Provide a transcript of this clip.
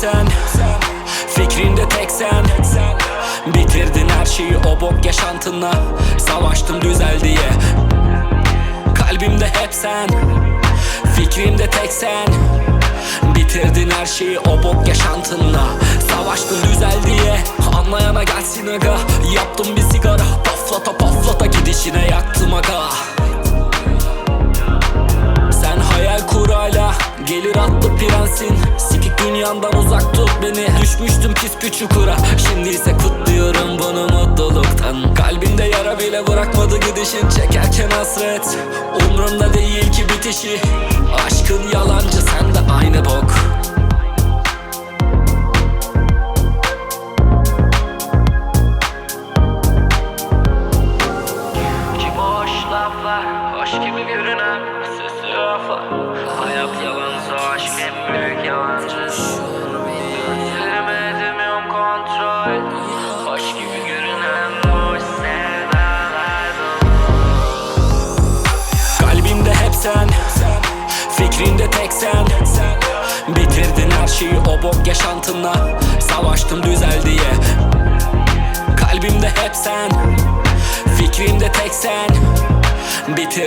sen. Fikrinde tek sen. Bitirdin her şeyi o bok yaşantına. Savaştım düzel diye. Kalbimde hep sen. Fikrimde tek sen. Bitirdin her şeyi o bok yaşantınla Savaştın düzel diye. Anlayana gelsin aga. Yaptım bir sigara. Paflata paflata gidişine yaktım aga Gelir attı prensin. Sikik dünyandan uzak tut beni. Düşmüştüm pis bir çukura. Şimdi ise kutluyorum bunu mutluluktan. Kalbimde yara bile bırakmadı gidişin Çekerken hasret. Umrumda değil ki bitişi. Aşkın yalancı sen de aynı bok. Ki boş laflar? Hoş gibi görünen Süslü laflar. Hayat büyük Kalbimde hep sen Fikrinde tek sen. Bitirdin her şeyi o bok yaşantına. Savaştım düzel diye. Kalbimde hep sen Fikrimde tek sen. Bitir